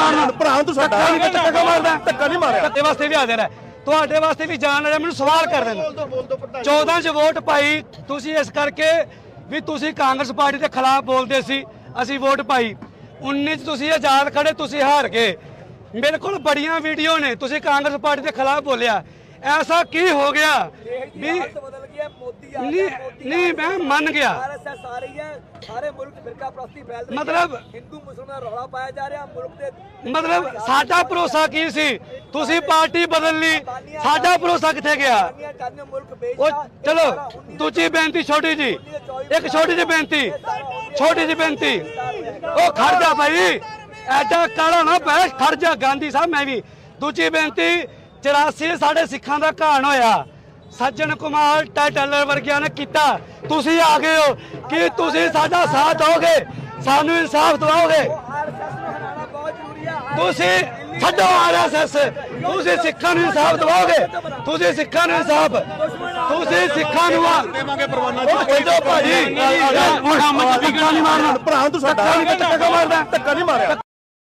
ਮਾਰਨਾ। ਭਰਾ ਤੂੰ ਸਾਡਾ ਧੱਕਾ ਨਹੀਂ ਧੱਕਾ ਕਿਉਂ ਮਾਰਦਾ। ਧੱਕਾ ਨਹੀਂ ਮਾਰਿਆ। ਧੱਕੇ ਵਾਸਤੇ ਵੀ ਹਾਜ਼ਰ ਹੈ ਤੁਹਾਡੇ ਵਾਸਤੇ ਵੀ ਜਾਣ ਵਾਲਾ ਮੈਨੂੰ ਸਵਾਲ ਕਰ ਦੇਣਾ 14 ਚ ਵੋਟ ਪਾਈ। ਤੁਸੀਂ ਇਸ ਕਰਕੇ ਵੀ ਤੁਸੀਂ ਕਾਂਗਰਸ ਪਾਰਟੀ ਦੇ ਖਿਲਾਫ ਬੋਲਦੇ ਸੀ। ਅਸੀਂ ਵੋਟ ਪਾਈ। 19 ਚ ਤੁਸੀਂ ਆਜ਼ਾਦ ਖੜੇ ਤੁਸੀਂ ਹਾਰ ਗਏ। ਮੇਰੇ ਕੋਲ ਬੜੀਆਂ ਵੀਡੀਓ ਨੇ। ਤੁਸੀਂ ਕਾਂਗਰਸ ਪਾਰਟੀ ਦੇ ਖਿਲਾਫ ਬੋਲਿਆ। ਐਸਾ ਕੀ ਹੋ ਗਿਆ? ਵੀ ਬਦਲ ਗਿਆ ਮੋਦੀ ਆ ਨਹੀਂ ਨਹੀਂ ਮੈਂ ਮੰਨ ਗਿਆ। ਆਰਐਸਐਸ ਆ ਰਹੀ ਹੈ ਸਾਰੇ ਮੁਲਕ 'ਚ ਫਿਰਕਾ ਪ੍ਰਸਤੀ ਫੈਲ ਰਹੀ ਹੈ। ਮਤਲਬ- ਹਿੰਦੂ ਮੁਸਲਮਾਨ ਰੌਲਾ ਪਾਇਆ ਜਾ ਰਿਹਾ ਮੁਲਕ ਦੇ ਮਤਲਬ ਸਾਡਾ ਭਰੋਸਾ ਕੀ ਸੀ? ਤੁਸੀਂ ਪਾਰਟੀ ਬਦਲ ਲਈ। ਸਾਡਾ ਭਰੋਸਾ ਕਿੱਥੇ ਗਿਆ? ਉਹ ਚਲੋ ਦੂਜੀ ਬੇਨਤੀ ਛੋਟੀ ਜੀ। ਇੱਕ ਛੋਟੀ ਜਿਹੀ ਬੇਨਤੀ। ਛੋਟੀ ਜਿਹੀ ਬੇਨਤੀ। ਉਹ ਖੜ ਜਾ ਭਾਈ। ਐਡਾ ਕਾਲਾ ਨਾ ਪੈ ਖੜ ਜਾ ਗਾਂਧੀ ਸਾਹਿਬ ਮੈਂ ਵੀ। ਦੂਜੀ ਬੇਨਤੀ 84 ਸਾਡੇ ਸਿੱਖਾਂ ਦਾ ਘਾਣ ਹੋਇਆ। ਸੱਜਣ ਕੁਮਾਰ ਟਾਈਟਲਰ ਵਰਗਿਆਂ ਨੇ ਕੀਤਾ। ਤੁਸੀਂ ਆ ਗਏ ਹੋ। ਕਿ ਤੁਸੀਂ ਸਾਡਾ ਸਾਥ ਦਿਓਗੇ? ਸਾਨੂੰ ਇਨਸਾਫ ਦਿਵਾਓਗੇ? ਤੁਸੀਂ ਛੱਡੋ ਆਰਐਸਐਸ ਤੁਸੀਂ ਸਿੱਖਾਂ ਨੂੰ ਇਨਸਾਫ ਦਿਵਾਓਗੇ? ਤੁਸੀਂ ਸਿੱਖਾਂ ਨੂੰ ਇਨਸਾਫ। ਤੁਸੀਂ ਸਿੱਖਾਂ ਨੂੰ ਆ ਦੇਵਾਂਗੇ ਪਰਵਾਨਾ ਉਹ ਛੱਡੋ ਭਾਜੀ। ਮੁਹੰਮਦ ਧੱਕਾ ਨਹੀਂ ਮਾਰਨਾ। ਭਰਾ ਤੂੰ ਸਾਡਾ ਧੱਕਾ ਮਾਰਦਾ? ਧੱਕਾ ਨਹੀਂ ਮਾਰਿਆ।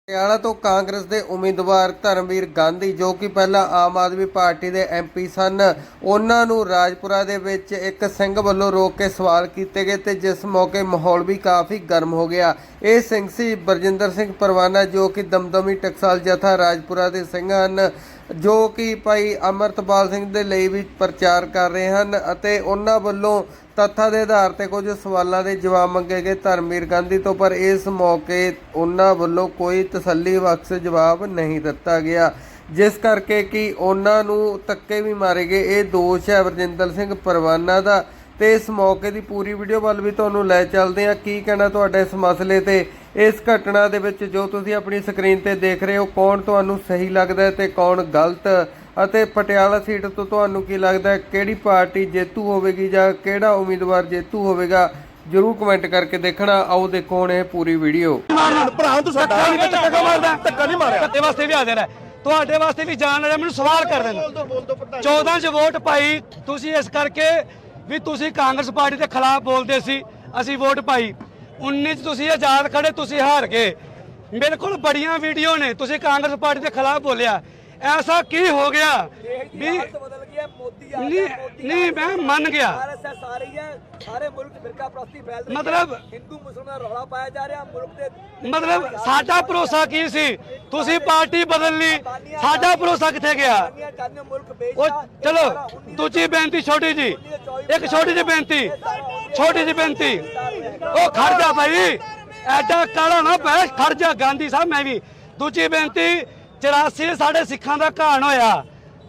ਪਟਿਆਲਾ ਤੋਂ ਕਾਂਗਰਸ ਦੇ ਉਮੀਦਵਾਰ ਧਰਮਵੀਰ ਗਾਂਧੀ, ਜੋ ਕਿ ਪਹਿਲਾਂ ਆਮ ਆਦਮੀ ਪਾਰਟੀ ਦੇ ਐਮਪੀ ਸਨ, ਉਹਨਾਂ ਨੂੰ ਰਾਜਪੁਰਾ ਦੇ ਵਿੱਚ ਇੱਕ ਸਿੰਘ ਵੱਲੋਂ ਰੋਕ ਕੇ ਸਵਾਲ ਕੀਤੇ ਗਏ ਤੇ ਜਿਸ ਮੌਕੇ ਮਾਹੌਲ ਵੀ ਕਾਫੀ ਗਰਮ ਹੋ ਗਿਆ। ਇਹ ਸਿੰਘ ਸੀ ਬਰਜਿੰਦਰ ਸਿੰਘ ਪਰਵਾਨਾ, ਜੋ ਕਿ ਦਮਦਮੀ ਟਕਸਾਲ ਜਥਾ ਰਾਜਪੁਰਾ ਦੇ ਸਿੰਘ ਹਨ, ਜੋ ਕਿ ਭਾਈ ਅਮਰਤਪਾਲ ਸਿੰਘ ਦੇ ਲਈ ਵੀ ਪ੍ਰਚਾਰ ਕਰ ਰਹੇ ਹਨ ਅਤੇ ਉਹਨਾਂ ਵੱਲੋਂ ਤੱਥਾਂ ਦੇ ਆਧਾਰ ਤੇ ਕੁਝ ਸਵਾਲਾਂ ਦੇ ਜਵਾਬ ਮੰਗੇ ਗਏ ਧਰਮਵੀਰ ਗਾਂਧੀ ਤੋਂ, ਪਰ ਇਸ ਮੌਕੇ ਉਹਨਾਂ ਵੱਲੋਂ ਕੋਈ ਤਸੱਲੀ ਬਖਸ਼ ਜਵਾਬ ਨਹੀਂ ਦਿੱਤਾ ਗਿਆ, ਜਿਸ ਕਰਕੇ ਕਿ ਉਹਨਾਂ ਨੂੰ ਧੱਕੇ ਵੀ ਮਾਰੇ ਗਏ। ਇਹ ਦੋਸ਼ ਹੈ ਵਰਜਿੰਦਰ ਸਿੰਘ ਪਰਵਾਨਾ ਦਾ ਤੇ ਇਸ ਮੌਕੇ ਦੀ ਪੂਰੀ ਵੀਡੀਓ ਵੱਲ ਵੀ ਤੁਹਾਨੂੰ ਲੈ ਚੱਲਦੇ ਹਾਂ। ਕੀ ਕਹਿਣਾ ਤੁਹਾਡਾ ਇਸ ਮਸਲੇ ਤੇ? ਇਸ ਘਟਨਾ ਦੇ ਵਿੱਚ ਜੋ ਤੁਸੀਂ ਆਪਣੀ ਸਕਰੀਨ ਤੇ ਦੇਖ ਰਹੇ ਹੋ, ਕੌਣ ਤੁਹਾਨੂੰ ਸਹੀ ਲੱਗਦਾ ਹੈ ਤੇ ਕੌਣ ਗਲਤ? ਅਤੇ ਪਟਿਆਲਾ ਸੀਟ ਤੋਂ ਤੁਹਾਨੂੰ ਕੀ ਲੱਗਦਾ ਹੈ ਕਿਹੜੀ ਪਾਰਟੀ ਜੇਤੂ ਹੋਵੇਗੀ ਜਾਂ ਕਿਹੜਾ ਉਮੀਦਵਾਰ ਜੇਤੂ ਹੋਵੇਗਾ? ਜਰੂਰ ਕਮੈਂਟ ਕਰਕੇ ਦੇਖਣਾ। ਆਓ ਦੇਖੋ ਹੁਣ ਇਹ ਪੂਰੀ ਵੀਡੀਓ। ਭਰਾ ਤੂੰ ਸਾਡਾ ਧੱਕਾ ਨਹੀਂ ਧੱਕਾ ਕਿਉਂ ਮਾਰਦਾ। ਧੱਕਾ ਨਹੀਂ ਮਾਰਿਆ। ਧੱਕੇ ਵਾਸਤੇ ਵੀ ਹਾਜ਼ਰ ਹੈ। ਤੁਹਾਡੇ ਵਾਸਤੇ ਵੀ ਜਾਣ ਵਾਲਾ ਮੈਨੂੰ ਸਵਾਲ ਕਰ ਦੇਣਾ। 14 ਚ ਵੋਟ ਪਾਈ। ਤੁਸੀਂ ਇਸ ਕਰਕੇ ਵੀ ਤੁਸੀਂ ਕਾਂਗਰਸ ਪਾਰਟੀ ਦੇ ਖਿਲਾਫ ਬੋਲਦੇ ਸੀ। ਅਸੀਂ ਵੋਟ ਪਾਈ। 19 ਚ ਤੁਸੀਂ ਆਜ਼ਾਦ ਖੜੇ ਤੁਸੀਂ ਹਾਰ ਗਏ। ਮੇਰੇ ਕੋਲ ਬੜੀਆਂ ਵੀਡੀਓ ਨੇ। ਤੁਸੀਂ ਕਾਂਗਰਸ ਪਾਰਟੀ ਦੇ ਖਿਲਾਫ ਬੋਲਿਆ। ਐਸਾ ਕੀ ਹੋ ਗਿਆ? ਵੀ ਹਾਲਤ ਬਦਲ ਗਿਆ ਮੋਦੀ ਆ ਨਹੀਂ ਨਹੀਂ ਮੈਂ ਮੰਨ ਗਿਆ। ਆਰਐਸਐਸ ਆ ਰਹੀ ਹੈ ਸਾਰੇ ਮੁਲਕ 'ਚ ਫਿਰਕਾ ਪ੍ਰਸਤੀ ਫੈਲ ਰਹੀ ਹੈ। ਮਤਲਬ- ਹਿੰਦੂ ਮੁਸਲਮਾਨ ਰੌਲਾ ਪਾਇਆ ਜਾ ਰਿਹਾ ਮੁਲਕ ਦੇ ਮਤਲਬ ਸਾਡਾ ਭਰੋਸਾ ਕੀ ਸੀ? ਤੁਸੀਂ ਪਾਰਟੀ ਬਦਲ ਲਈ। ਸਾਡਾ ਭਰੋਸਾ ਕਿੱਥੇ ਗਿਆ? ਉਹ ਚਲੋ ਦੂਜੀ ਬੇਨਤੀ ਛੋਟੀ ਜੀ। ਇੱਕ ਛੋਟੀ ਜਿਹੀ ਬੇਨਤੀ। ਛੋਟੀ ਜਿਹੀ ਬੇਨਤੀ। ਉਹ ਖੜ ਜਾ ਭਾਈ। ਐਡਾ ਕਾਲਾ ਨਾ ਪੈ ਖੜ ਜਾ ਗਾਂਧੀ ਸਾਹਿਬ ਮੈਂ ਵੀ। ਦੂਜੀ ਬੇਨਤੀ 84 ਸਾਡੇ ਸਿੱਖਾਂ ਦਾ ਘਾਣ ਹੋਇਆ।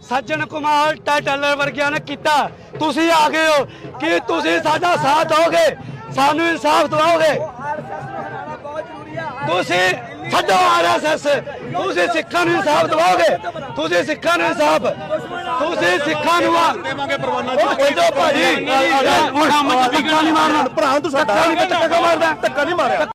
ਸੱਜਣ ਕੁਮਾਰ ਟਾਈਟਲਰ ਵਰਗਿਆਂ ਨੇ ਕੀਤਾ। ਤੁਸੀਂ ਆ ਗਏ ਹੋ। ਕਿ ਤੁਸੀਂ ਸਾਡਾ ਸਾਥ ਦਿਓਗੇ? ਸਾਨੂੰ ਇਨਸਾਫ ਦਿਵਾਓਗੇ? ਤੁਸੀਂ ਛੱਡੋ ਆਰਐਸਐਸ ਤੁਸੀਂ ਸਿੱਖਾਂ ਨੂੰ ਇਨਸਾਫ ਦਿਵਾਓਗੇ? ਤੁਸੀਂ ਸਿੱਖਾਂ ਨੂੰ ਇਨਸਾਫ ਤੁਸੀਂ ਸਿੱਖਾਂ ਨੂੰ ਆ ਦੇਵਾਂਗੇ ਪਰਵਾਨਾ ਉਹ ਛੱਡੋ ਭਾਜੀ ਮੁਹੰਮਦ ਧੱਕਾ ਨਹੀਂ ਮਾਰਨਾ। ਭਰਾ ਤੂੰ ਸਾਡਾ। ਧੱਕਾ ਮਾਰਦਾ ਧੱਕਾ ਨਹੀਂ ਮਾਰਿਆ।